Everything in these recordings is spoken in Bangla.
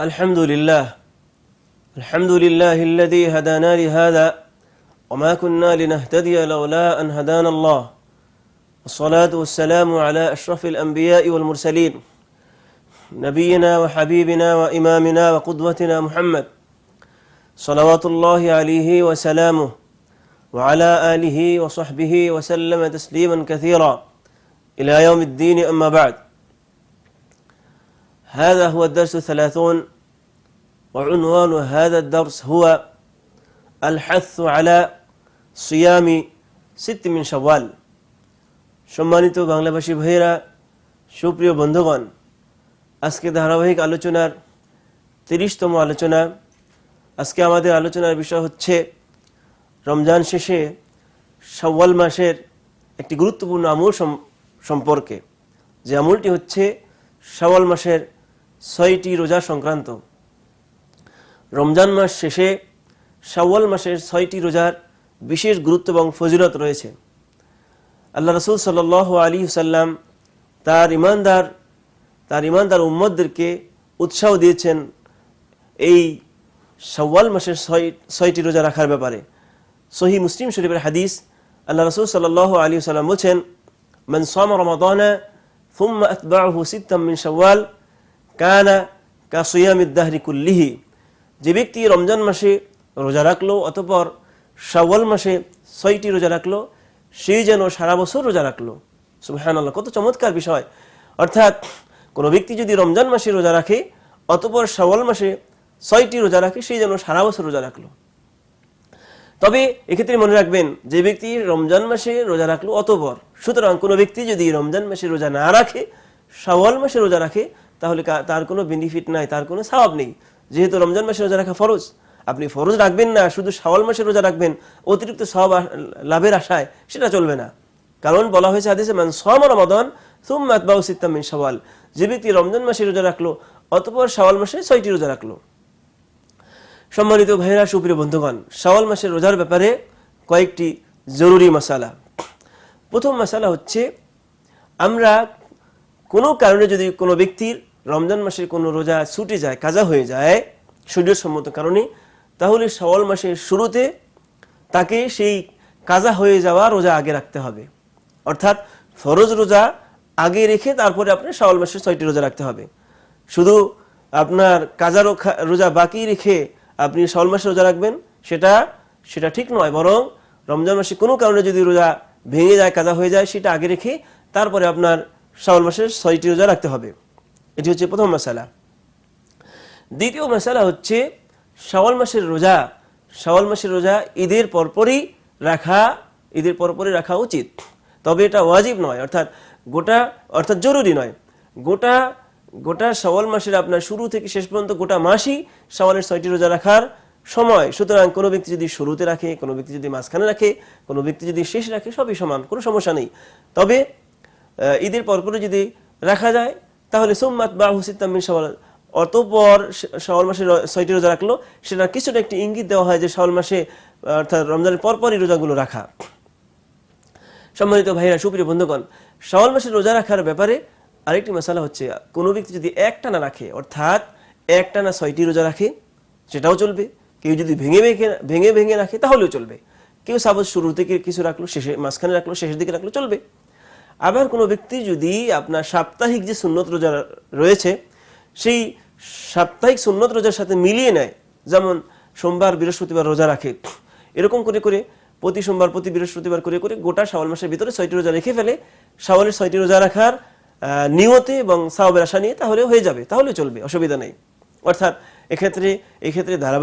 الحمد لله الحمد لله الذي هدانا لهذا وما كنا لنهتدي لولا أن هدانا الله. الصلاة والسلام على أشرف الأنبياء والمرسلين. نبينا وحبيبنا وإمامنا وقدوتنا محمد. صلوات الله عليه وسلامه. وعلى آله وصحبه وسلم تسليما كثيرا. إلى يوم الدين أما بعد. هذا هو الدرس الثلاثون وعنوان هذا الدرس هو الحث على صيام ست من شوال সম্মানিত বাংলাভাষী ভাইয়েরা সুপ্রিয় বন্ধুগণ আজকে ধারাবাহিক আলোচনার তিরিশতম আলোচনা আজকে আমাদের আলোচনার বিষয় হচ্ছে রমজান শেষে শাওয়াল মাসের একটি গুরুত্বপূর্ণ আমূল সম- সম্পর্কে যে আমূলটি হচ্ছে শাওয়াল মাসের ছয়টি রোজা সংক্রান্ত রমজান মাস শেষে শাওয়াল মাসের ছয়টি রোজার বিশেষ গুরুত্ব এবং ফজিলত রয়েছে আল্লাহ রসুল সাল আলী সাল্লাম তার ইমানদার তার ইমানদার উম্মদদেরকে উৎসাহ দিয়েছেন এই শাওয়াল মাসের ছয় ছয়টি রোজা রাখার ব্যাপারে সহি মুসলিম শরীফের হাদিস আল্লাহ রসুল সাল আলী সাল্লাম বলছেন من صام رمضان ثم أتبعه ستا من شوال কানা কা কুল্লিহি। যে ব্যক্তি রমজান মাসে রোজা রাখল অতপর সাওয়াল মাসে ছয়টি রোজা রাখল সেই যেন সারা বছর রোজা রাখল। সুহান আল্লাহ কত চমৎকার বিষয়। অর্থাৎ কোনো ব্যক্তি যদি রমজান মাসে রোজা রাখে, অতপর সাওয়াল মাসে ছয়টি রোজা রাখে সেই যেন সারা বছর রোজা রাখল। তবে এক্ষেত্রে মনে রাখবেন, যে ব্যক্তি রমজান মাসে রোজা রাখল অতপর, সুতরাং কোনো ব্যক্তি যদি রমজান মাসে রোজা না রাখে সাওয়াল মাসে রোজা রাখে তাহলে তার কোনো বেনিফিট নাই, তার কোনো স্বভাব নেই। যেহেতু রমজান মাসে রোজা রাখা ফরজ, আপনি ফরজ রাখবেন না, শুধু শাওয়াল মাসে রোজা রাখবেন, অতিরিক্ত সব লাভের আশায় সেটা চলবে না। কারণ বলা হয়েছে হাদিসে, মান সম রমাদান সুম মাতবাউ সিত্তাম মিন যে ব্যক্তি রমজান মাসে রোজা রাখল, অতপর শাওয়াল মাসে ছয়টি রোজা রাখল। সম্মানিত ভাইরা সুপ্রিয় বন্ধুগণ, শাওয়াল মাসের রোজার ব্যাপারে কয়েকটি জরুরি মশালা। প্রথম মশালা হচ্ছে, আমরা কোনো কারণে যদি কোনো ব্যক্তির রমজান মাসের কোনো রোজা ছুটে যায়, কাজা হয়ে যায়, সূর্যসম্মত কারণে, তাহলে শাওয়াল মাসের শুরুতে তাকে সেই কাজা হয়ে যাওয়া রোজা আগে রাখতে হবে। অর্থাৎ ফরজ রোজা আগে রেখে তারপরে আপনার শাওয়াল মাসের ছয়টি রোজা রাখতে হবে। শুধু আপনার কাজা রোজা বাকি রেখে আপনি শাওয়াল মাসে রোজা রাখবেন, সেটা সেটা ঠিক নয়। বরং রমজান মাসে কোনো কারণে যদি রোজা ভেঙে যায়, কাজা হয়ে যায়, সেটা আগে রেখে তারপরে আপনার শাওয়াল মাসের ছয়টি রোজা রাখতে হবে। এটি হচ্ছে প্রথম মশালা দ্বিতীয় মশালা হচ্ছে শাওয়াল মাসের রোজা। শাওয়াল মাসের রোজা ঈদের পরপরই রাখা, ঈদের পরপরই রাখা উচিত। তবে এটা ওয়াজিব নয়, অর্থাৎ গোটা, অর্থাৎ জরুরি নয়। গোটা গোটা শাওয়াল মাসের আপনার শুরু থেকে শেষ পর্যন্ত গোটা মাসই শাওয়ালের ছয়টি রোজা রাখার সময়। সুতরাং কোনো ব্যক্তি যদি শুরুতে রাখে, কোনো ব্যক্তি যদি মাঝখানে রাখে, কোনো ব্যক্তি যদি শেষ রাখে, সবই সমান, কোনো সমস্যা নেই। তবে ঈদের পরপরে যদি রাখা যায় তাহলে সোমমাত বা হুসিদ্দামিন শাওয়াল। অতপর শাওয়াল মাসে ছয়টি রোজা রাখল। সেটা কিছুটা একটি ইঙ্গিত দেওয়া হয় যে শাওয়াল মাসে অর্থাৎ রমজানের পরপরই রোজাগুলো রাখা। সম্মানিত ভাইরা সুপ্রিয় বন্ধুগণ, শাওয়াল মাসে রোজা রাখার ব্যাপারে আরেকটি মশালা হচ্ছে, কোনো ব্যক্তি যদি একটানা রাখে, অর্থাৎ একটানা ছয়টি রোজা রাখে, সেটাও চলবে। কেউ যদি ভেঙে ভেঙে ভেঙে ভেঙে রাখে, তাহলেও চলবে। কেউ সাপোজ শুরু থেকে কিছু রাখল, শেষে মাঝখানে রাখল, শেষের দিকে রাখল, চলবে। আবার কোনো ব্যক্তি যদি আপনার সাপ্তাহিক যে সুন্নত রোজা রয়েছে, সেই সাপ্তাহিক সুন্নত রোজার সাথে মিলিয়ে নেয়, যেমন সোমবার, বৃহস্পতিবার রোজা রাখে, এরকম করে করে, প্রতি সোমবার, প্রতি বৃহস্পতিবার করে করে গোটা শাওয়াল মাসের ভিতরে ছয়টি রোজা রেখে ফেলে, শাওয়ালের ছয়টি রোজা রাখার নিয়তে এবং সাওয়াবের আশা নিয়ে তাহলে হয়ে যাবে তাহলে চলবে, অসুবিধা নেই। অর্থাৎ এক্ষেত্রে এক্ষেত্রে ধারা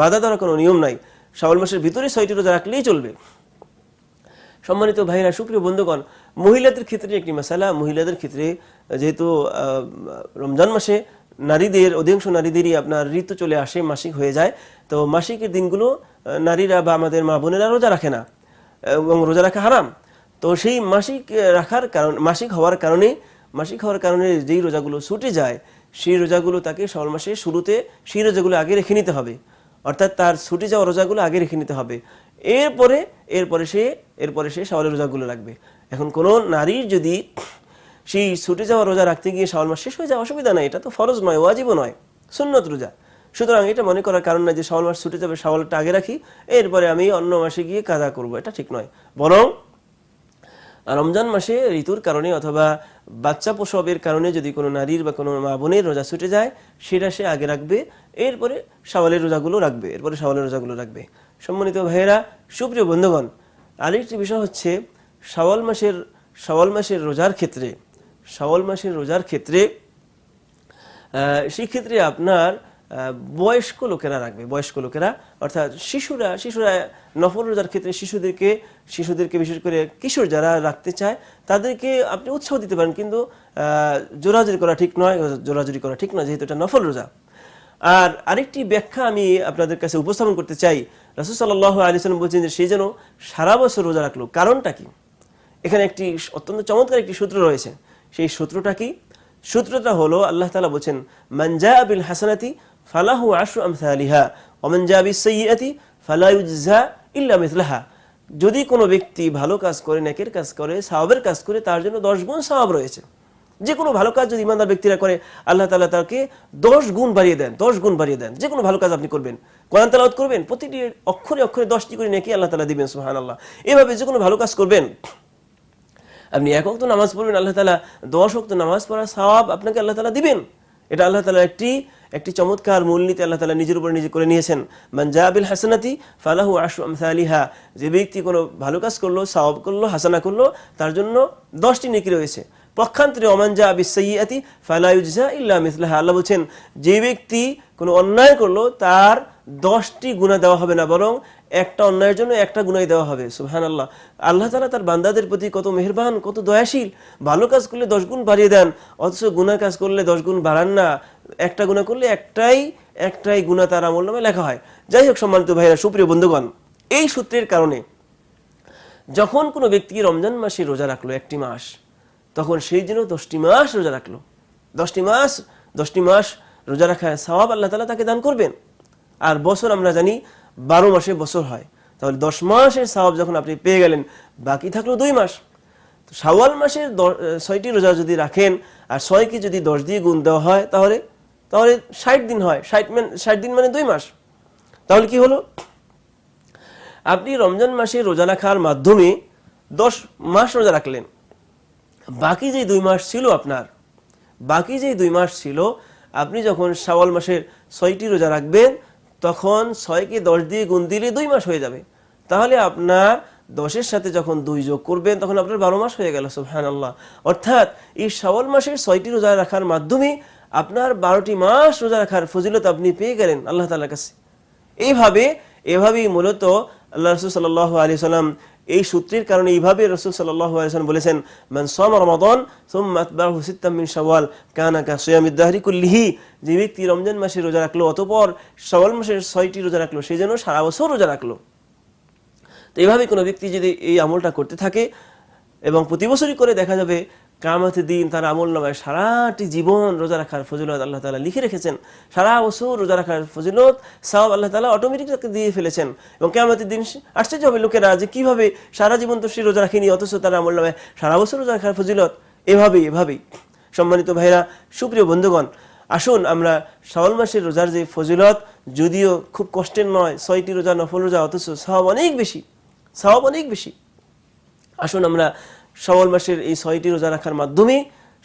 বাধা দেওয়ার কোনো নিয়ম নাই, শাওয়াল মাসের ভিতরে ছয়টি রোজা রাখলেই চলবে। সম্মানিত ভাইরা, সুপ্রিয় বন্ধুগণ, মহিলাদের ক্ষেত্রে একটি মশালা মহিলাদের ক্ষেত্রে যেহেতু রমজান মাসে নারীদের, অধিকাংশ নারীদেরই আপনার ঋতু চলে আসে, মাসিক হয়ে যায়। তো মাসিকের দিনগুলো নারীরা বা আমাদের মা বোনেরা রোজা রাখে না, এবং রোজা রাখা হারাম। তো সেই মাসিক রাখার কারণ, মাসিক হওয়ার কারণে, মাসিক হওয়ার কারণে যেই রোজাগুলো ছুটে যায়, সেই রোজাগুলো তাকে শাওয়াল মাসের শুরুতে, সেই রোজাগুলো আগে রেখে নিতে হবে। অর্থাৎ তার ছুটে যাওয়া রোজাগুলো আগে রেখে নিতে হবে। এরপরে এরপরে সে এরপরে সে শাওয়ালের রোজাগুলো রাখবে। এখন কোনো নারীর যদি সেই ছুটে যাওয়া রোজা রাখতে গিয়ে শাওয়াল মাস শেষ হয়ে যাওয়া অসুবিধা নাই, এটা তো ফরজ নয়, ওয়াজিবও নয়, সুন্নত রোজা। সুতরাং এটা মনে করার কারণ না যে শাওয়াল মাস ছুটে যাবে, শাওয়ালটা আগে রাখি, এরপরে আমি অন্য মাসে গিয়ে কাদা করব, এটা ঠিক নয়। বরং রমজান মাসে ঋতুর কারণে অথবা বাচ্চা প্রসবের কারণে যদি কোনো নারীর বা কোনো মা বোনের রোজা ছুটে যায়, সেটা সে আগে রাখবে, এরপরে শাওয়ালের রোজাগুলো রাখবে, এরপরে শাওয়ালের রোজাগুলো রাখবে। সম্মানিত ভাইয়েরা, সুপ্রিয় বন্ধুগণ, আরেকটি বিষয় হচ্ছে শাওয়াল মাসের শাওয়াল মাসের রোজার ক্ষেত্রে, শাওয়াল মাসের রোজার ক্ষেত্রে সেক্ষেত্রে আপনার বয়স্ক লোকেরা রাখবে, বয়স্ক লোকেরা, অর্থাৎ শিশুরা শিশুরা নফল রোজার ক্ষেত্রে শিশুদেরকে শিশুদেরকে বিশেষ করে কিশোর যারা রাখতে চায়, তাদেরকে আপনি উৎসাহ দিতে পারেন, কিন্তু জোরাজুরি করা ঠিক নয়, জোরাজুরি করা ঠিক নয়, যেহেতু এটা নফল রোজা। আর আরেকটি ব্যাখ্যা আমি আপনাদের কাছে উপস্থাপন করতে চাই। রাসুল সাল্লাহ আলিয়াল্লাম বলছেন যে সে যেন সারা বছর রোজা রাখল। কারণটা কি? এখানে একটি অত্যন্ত চমৎকার একটি সূত্র রয়েছে। সেই সূত্রটা কি? সূত্রটা হলো, আল্লাহ তালা বলছেন মানজা বিল হাসানাতি ফালাহু আশু আমসালিহা ওমানজা বিস সাইয়্যাতি ফালা ইউজজা ইল্লা মিথলাহা যদি কোনো ব্যক্তি ভালো কাজ করে, নেকের কাজ করে, সাওয়াবের কাজ করে, তার জন্য দশ গুণ সাওয়াব রয়েছে। যে কোনো ভালো কাজ যদি ইমানদার ব্যক্তিরা করে, আল্লাহ তাআলা তাকে দশ গুণ বাড়িয়ে দেন, দশ গুণ বাড়িয়ে দেন। যে কোনো ভালো কাজ আপনি করবেন। কোরআন তালাওয়াত করবেন, প্রতিটি অক্ষরে অক্ষরে দশটি করে নাকি আল্লাহ তালা দিবেন, সুবহানাল্লাহ। এভাবে যে কোনো ভালো কাজ করবেন। আপনি এক অক্ত নামাজ পড়বেন, আল্লাহ তালা দশ অক্ত নামাজ পড়ার সওয়াব আপনাকে আল্লাহ তালা দিবেন। এটা আল্লাহ তালা একটি একটি চমৎকার মূলনীতি আল্লাহ তালা নিজের উপর নিজে করে নিয়েছেন। মানজাবিল হাসানাতি ফালাহু আশু আমসালিহা। যে ব্যক্তি কোনো ভালো কাজ করল, সওয়াব করল, হাসানা করল, তার জন্য দশটি নেকি রয়েছে। পক্ষান্তরে অমানজা বিসাইয়াতি ফালাইজা ইল্লা মিসলাহা। আল্লাহ বলছেন, যে ব্যক্তি কোনো অন্যায় করল, তার দশটি গুণা দেওয়া হবে না, বরং একটা অন্যায়ের জন্য একটা গুণাই দেওয়া হবে। সুহান আল্লাহ আল্লাহ তালা তার বান্দাদের প্রতি কত মেহরবান, কত দয়াশীল। ভালো কাজ করলে দশ গুণ বাড়িয়ে দেন, অথচ গুণা কাজ করলে দশ গুণ বাড়ান না। একটা গুণা করলে একটাই একটাই গুণা তার আমল নামে লেখা হয়। যাই হোক, সম্মানিত ভাইরা সুপ্রিয় বন্ধুগণ, এই সূত্রের কারণে যখন কোনো ব্যক্তি রমজান মাসে রোজা রাখল একটি মাস তখন সেই জন্য দশটি মাস রোজা রাখল। দশটি মাস দশটি মাস রোজা রাখায় সওয়াব আল্লাহ তালা তাকে দান করবেন। আর বছর আমরা জানি বারো মাসে বছর হয়। তাহলে দশ মাসের সওয়াব যখন আপনি পেয়ে গেলেন, বাকি থাকল দুই মাস। তো শাওয়াল মাসের ছয়টি রোজা যদি রাখেন আর ছয়কে যদি দশ দিয়ে গুণ দেওয়া হয় তাহলে তাহলে ষাট দিন হয়। ষাট মান, ষাট দিন মানে দুই মাস। তাহলে কি হলো? আপনি রমজান মাসে রোজা রাখার মাধ্যমে দশ মাস রোজা রাখলেন। বাকি যে দুই মাস ছিল আপনার, বাকি যে দুই মাস ছিল, আপনি যখন শাওয়াল মাসের ছয়টি রোজা রাখবেন, তখন ছয়কে দশ দিয়ে গুণ দিলে দুই মাস হয়ে যাবে। তাহলে আপনার দশের সাথে যখন দুই যোগ করবেন, তখন আপনার বারো মাস হয়ে গেল সুবহান আল্লাহ অর্থাৎ এই শাওয়াল মাসের ছয়টি রোজা রাখার মাধ্যমে আপনার বারোটি মাস রোজা রাখার ফজিলত আপনি পেয়ে গেলেন আল্লাহ তালার কাছে। এইভাবে, এভাবেই মূলত আল্লাহ রসুল সাল্লাহ আলি সাল্লাম এই সূত্রের কারণে এইভাবে রসুল সাল্লাম বলেছেন, মান সাম রমাদন কানা কা কুল্লিহি যে ব্যক্তি রমজান মাসে রোজা রাখল অতপর সওয়াল মাসের ছয়টি রোজা রাখল, সে যেন সারা বছর রোজা রাখল। তো এইভাবে কোনো ব্যক্তি যদি এই আমলটা করতে থাকে এবং প্রতি বছরই করে দেখা যাবে কামাতের দিন তার আমল নামায় সারাটি জীবন রোজা রাখার ফজিলত আল্লাহ তালা লিখে রেখেছেন। সারা বছর রোজা রাখার ফজিলত সব আল্লাহ তালা অটোমেটিক তাকে দিয়ে ফেলেছেন। এবং কেমাতের দিন আশ্চর্য হবে লোকেরা যে কীভাবে সারা জীবন তো সে রোজা রাখেনি, অথচ তার আমল নামায় সারা বছর রোজা রাখার ফজিলত। এভাবেই এভাবেই। সম্মানিত ভাইরা সুপ্রিয় বন্ধুগণ, আসুন আমরা শাওয়াল মাসের রোজার যে ফজিলত, যদিও খুব কষ্টের নয়, ছয়টি রোজা, নফল রোজা, অথচ সব অনেক বেশি সব অনেক বেশি। আসুন আমরা শাওয়াল মাসের এই ছয়টি রোজা রাখার মাধ্যমে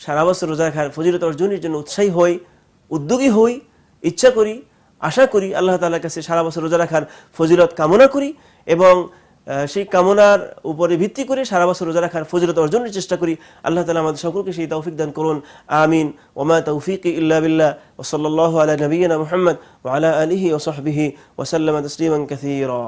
সারা বছর রোজা রাখার ফজিলত অর্জনের জন্য উৎসাহী হই, উদ্যোগী হই, ইচ্ছা করি, আশা করি আল্লাহ তাআলার কাছে সারা বছর রোজা রাখার ফজিলত কামনা করি এবং সেই কামনার উপরে ভিত্তি করে সারা বছর রোজা রাখার ফজিলত অর্জনের চেষ্টা করি। আল্লাহ তালা আমাদের সকলকে সেই তৌফিক দান করুন। আমিন। ওমা তৌফিক ইল্লা বিল্লাহ। ওসল্লাহ আলা নবীনা মুহাম্মদ ওয়ালা আলিহি ওসহবিহি ওসাল্লাম তসলিমান কাসীরা।